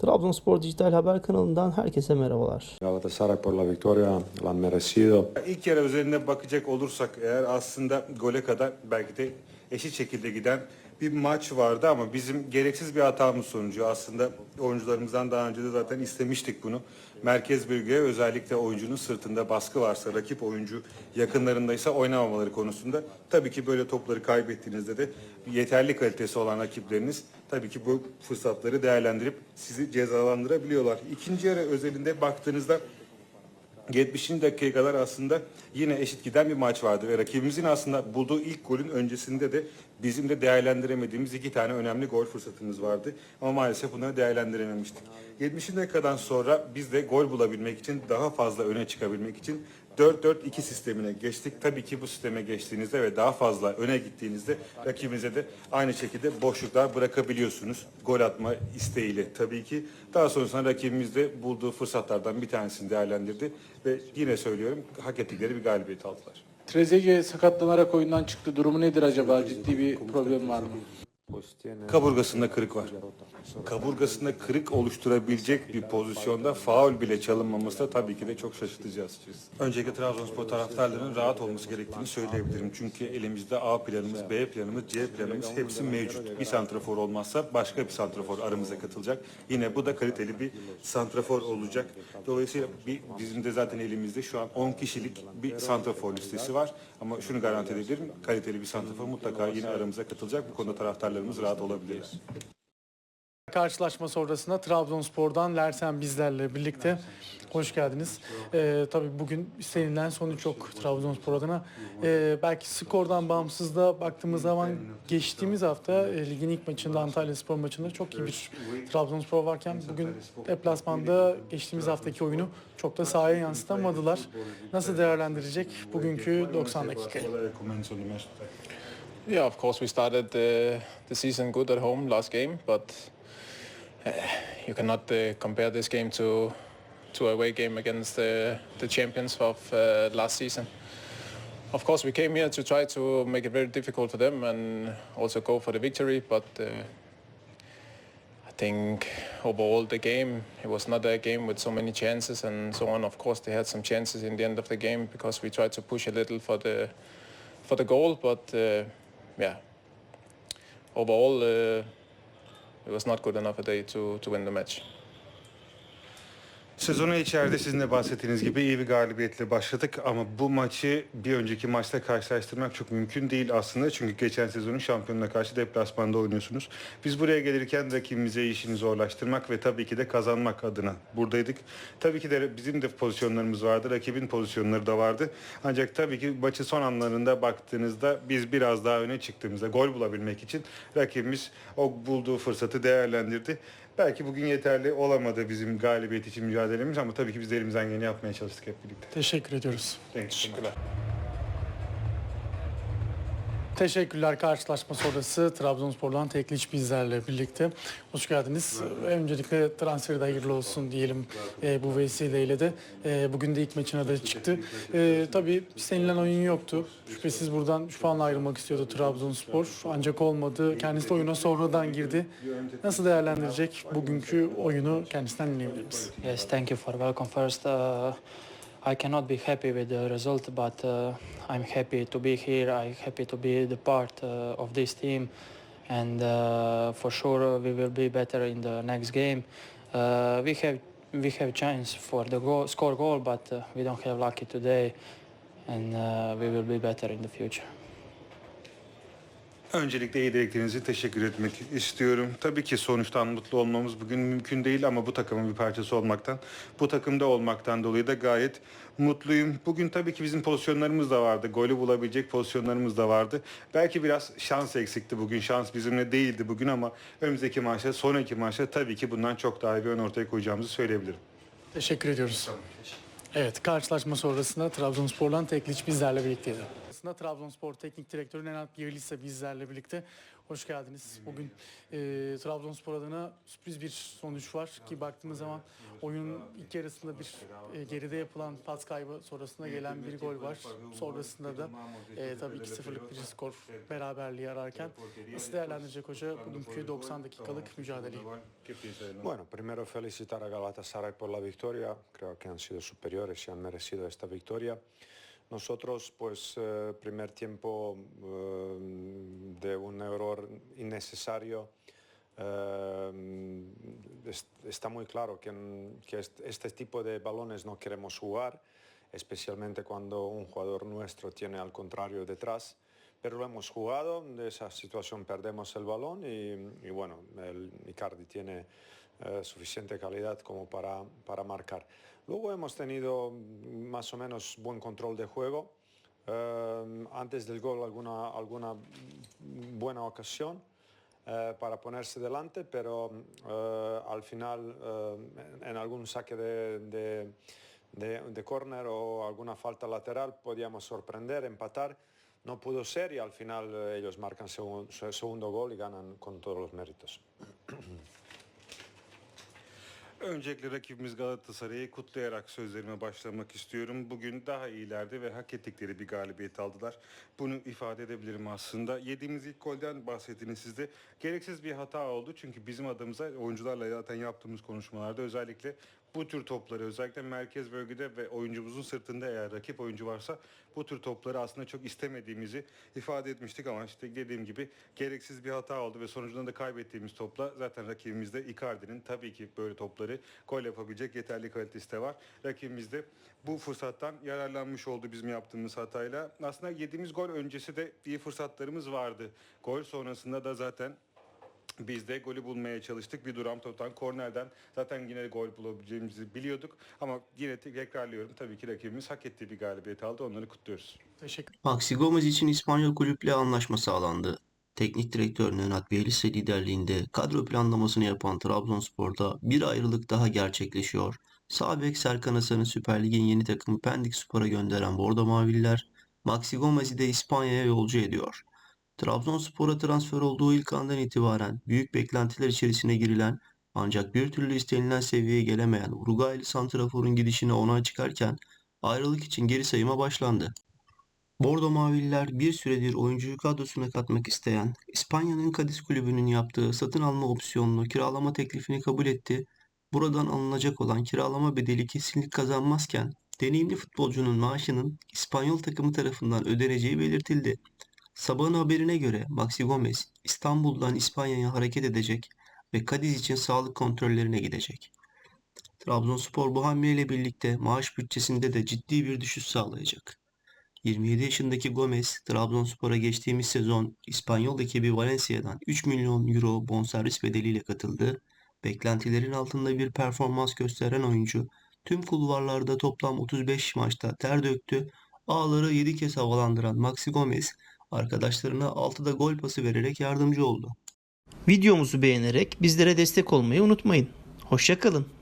Trabzonspor Dijital Haber kanalından herkese merhabalar. Galatasaray por la victoria, la merecido. İlk yarı özelinde bakacak olursak eğer aslında gole kadar belki de eşit şekilde giden bir maç vardı ama bizim gereksiz bir hatamız sonucu aslında oyuncularımızdan daha önce de zaten istemiştik bunu. Merkez bölgeye özellikle oyuncunun sırtında baskı varsa rakip oyuncu yakınlarındaysa oynamamaları konusunda tabii ki böyle topları kaybettiğinizde de yeterli kalitesi olan rakipleriniz tabii ki bu fırsatları değerlendirip sizi cezalandırabiliyorlar. İkinci yarı özelinde baktığınızda 70. dakikaya kadar aslında yine eşit giden bir maç vardı ve rakibimizin aslında bulduğu ilk golün öncesinde de bizim de değerlendiremediğimiz iki tane önemli gol fırsatımız vardı. Ama maalesef bunları değerlendirememiştik. 70. dakikadan sonra biz de gol bulabilmek için daha fazla öne çıkabilmek için 4-4-2 sistemine geçtik. Tabii ki bu sisteme geçtiğinizde ve daha fazla öne gittiğinizde rakibinize de aynı şekilde boşluklar bırakabiliyorsunuz. Gol atma isteğiyle tabii ki. Daha sonrasında rakibimiz de bulduğu fırsatlardan bir tanesini değerlendirdi ve yine söylüyorum hak ettikleri bir galibiyet aldılar. Trezeguet sakatlanarak oyundan çıktı. Durumu nedir acaba? Ciddi bir problem var mı? Kaburgasında kırık var. Kaburgasında kırık oluşturabilecek bir pozisyonda faul bile çalınmaması da tabii ki de çok şaşırtıcı açıkçası. Öncelikle Trabzonspor taraftarlarının rahat olması gerektiğini söyleyebilirim. Çünkü elimizde A planımız, B planımız, C planımız hepsi mevcut. Bir santrafor olmazsa başka bir santrafor aramıza katılacak. Yine bu da kaliteli bir santrafor olacak. Dolayısıyla bir, bizim de zaten elimizde şu an 10 kişilik bir santrafor listesi var. Ama şunu garanti edebilirim, kaliteli bir santrafor mutlaka yine aramıza katılacak. Bu konuda taraftarlarımız rahat olabilirler. Karşılaşma sonrasında Trabzonspor'dan Lersen bizlerle birlikte. Hoş geldiniz. Ee, tabii bugün istenilen sonuç yok Trabzonspor adına. Ee, belki skordan bağımsız da baktığımız zaman geçtiğimiz hafta e, ligin ilk maçında Antalya Spor maçında çok iyi bir Trabzonspor varken bugün deplasmanda geçtiğimiz haftaki oyunu çok da sahaya yansıtamadılar. Nasıl değerlendirecek bugünkü 90 dakikayı? Yeah, of course we started uh, the season good at home last game, but uh, you cannot uh, compare this game to to a away game against the the champions of uh, last season. Of course, we came here to try to make it very difficult for them and also go for the victory, but I think overall the game it was not a game with so many chances and so on. Of course, they had some chances in the end of the game because we tried to push a little for the for the goal, but yeah, overall uh, it was not good enough a day to to win the match. Sezona içeride sizin de bahsettiğiniz gibi iyi bir galibiyetle başladık ama bu maçı bir önceki maçla karşılaştırmak çok mümkün değil aslında. Çünkü geçen sezonun şampiyonuna karşı deplasmanda oynuyorsunuz. Biz buraya gelirken rakibimize işini zorlaştırmak ve tabii ki de kazanmak adına buradaydık. Tabii ki de bizim de pozisyonlarımız vardı, rakibin pozisyonları da vardı. Ancak tabii ki maçın son anlarında baktığınızda biz biraz daha öne çıktığımızda gol bulabilmek için rakibimiz o bulduğu fırsatı değerlendirdi. Belki bugün yeterli olamadı bizim galibiyet için mücadelemiz ama tabii ki biz de elimizden geleni yapmaya çalıştık hep birlikte. Teşekkür ediyoruz. Teşekkürler. Teşekkürler karşılaşma sonrası Trabzonspor'dan Tekliç bizlerle birlikte. Hoş geldiniz. Öncelikle transferi de hayırlı olsun diyelim e, bu vesileyle de. E, bugün de ilk maçına da çıktı. E, tabii istenilen oyun yoktu. Şüphesiz buradan 3 puanla ayrılmak istiyordu Trabzonspor. Ancak olmadı. Kendisi de oyuna sonradan girdi. Nasıl değerlendirecek bugünkü oyunu kendisinden dinleyebilir miyiz? Yes, thank you for welcome first. Uh, I cannot be happy with the result, but uh, I'm happy to be here. I'm happy to be the part uh, of this team, and uh, for sure we will be better in the next game. Uh, we have we have chance for the goal, score goal, but uh, we don't have lucky today, and uh, we will be better in the future. Öncelikle iyi dileklerinizi teşekkür etmek istiyorum. Tabii ki sonuçtan mutlu olmamız bugün mümkün değil ama bu takımın bir parçası olmaktan, bu takımda olmaktan dolayı da gayet mutluyum. Bugün tabii ki bizim pozisyonlarımız da vardı. Golü bulabilecek pozisyonlarımız da vardı. Belki biraz şans eksikti bugün. Şans bizimle değildi bugün ama önümüzdeki maçta, sonraki maçta tabii ki bundan çok daha iyi bir ön ortaya koyacağımızı söyleyebilirim. Teşekkür ediyoruz. Evet, karşılaşma sonrasında Trabzonspor'dan Tekliç bizlerle birlikteydi. Aslında Trabzonspor Teknik Direktörü Nenad Bielitsa bizlerle birlikte. Hoş geldiniz. Bugün e, Trabzonspor adına sürpriz bir sonuç var ki baktığımız zaman oyunun ilk yarısında bir e, geride yapılan pas kaybı sonrasında gelen bir gol var. Sonrasında da e, tabii 2-0'lık bir skor beraberliği ararken nasıl değerlendirecek hoca bugünkü 90 dakikalık mücadeleyi? Bueno, primero felicitar a Galatasaray por la victoria. Creo que han sido superiores y han merecido esta victoria. Nosotros, pues, eh, primer tiempo eh, de un error innecesario. eh, es- está muy claro que, este tipo de balones no queremos jugar, especialmente cuando un jugador nuestro tiene al contrario detrás. Pero lo hemos jugado, de esa situación perdemos el balón y, bueno, el Icardi tiene eh, suficiente calidad como para, para marcar. Luego hemos tenido más o menos buen control de juego. Eh, antes del gol alguna, alguna buena ocasión eh, para ponerse delante, pero al final en algún saque de, de, de, de córner o alguna falta lateral podíamos sorprender, empatar. No pudo ser y al final eh, ellos marcan segun- segundo gol y ganan con todos los méritos. Öncelikle rakibimiz Galatasaray'ı kutlayarak sözlerime başlamak istiyorum. Bugün daha iyilerdi ve hak ettikleri bir galibiyet aldılar. Bunu ifade edebilirim aslında. Yediğimiz ilk golden bahsettiniz siz de. Gereksiz bir hata oldu çünkü bizim adımıza oyuncularla zaten yaptığımız konuşmalarda özellikle bu tür topları özellikle merkez bölgede ve oyuncumuzun sırtında eğer rakip oyuncu varsa bu tür topları aslında çok istemediğimizi ifade etmiştik ama işte dediğim gibi gereksiz bir hata oldu ve sonucunda da kaybettiğimiz topla zaten rakibimizde Icardi'nin tabii ki böyle topları gol yapabilecek yeterli kalitesi de var. Rakibimiz de bu fırsattan yararlanmış oldu bizim yaptığımız hatayla. Aslında yediğimiz gol öncesi de iyi fırsatlarımız vardı. Gol sonrasında da zaten biz de golü bulmaya çalıştık. Bir duram toptan kornerden zaten yine gol bulabileceğimizi biliyorduk. Ama yine te- tekrarlıyorum tabii ki rakibimiz hak ettiği bir galibiyet aldı. Onları kutluyoruz. Teşekkür Maxi Gomez için İspanyol kulüple anlaşma sağlandı. Teknik direktör Nenad Bielsa liderliğinde kadro planlamasını yapan Trabzonspor'da bir ayrılık daha gerçekleşiyor. Sağ bek Serkan Hasan'ı Süper Lig'in yeni takımı Pendik Spor'a gönderen Bordo Mavililer, Maxi Gomez'i de İspanya'ya yolcu ediyor. Trabzonspor'a transfer olduğu ilk andan itibaren büyük beklentiler içerisine girilen ancak bir türlü istenilen seviyeye gelemeyen Uruguaylı santraforun gidişine ona çıkarken ayrılık için geri sayıma başlandı. Bordo Mavililer bir süredir oyuncuyu kadrosuna katmak isteyen İspanya'nın Cadiz kulübünün yaptığı satın alma opsiyonlu kiralama teklifini kabul etti. Buradan alınacak olan kiralama bedeli kesinlik kazanmazken deneyimli futbolcunun maaşının İspanyol takımı tarafından ödeneceği belirtildi. Sabahın haberine göre Maxi Gomez İstanbul'dan İspanya'ya hareket edecek ve Cadiz için sağlık kontrollerine gidecek. Trabzonspor bu hamleyle birlikte maaş bütçesinde de ciddi bir düşüş sağlayacak. 27 yaşındaki Gomez, Trabzonspor'a geçtiğimiz sezon İspanyol ekibi Valencia'dan 3 milyon euro bonservis bedeliyle katıldı. Beklentilerin altında bir performans gösteren oyuncu tüm kulvarlarda toplam 35 maçta ter döktü. Ağları 7 kez havalandıran Maxi Gomez arkadaşlarına 6'da gol pası vererek yardımcı oldu. Videomuzu beğenerek bizlere destek olmayı unutmayın. Hoşçakalın.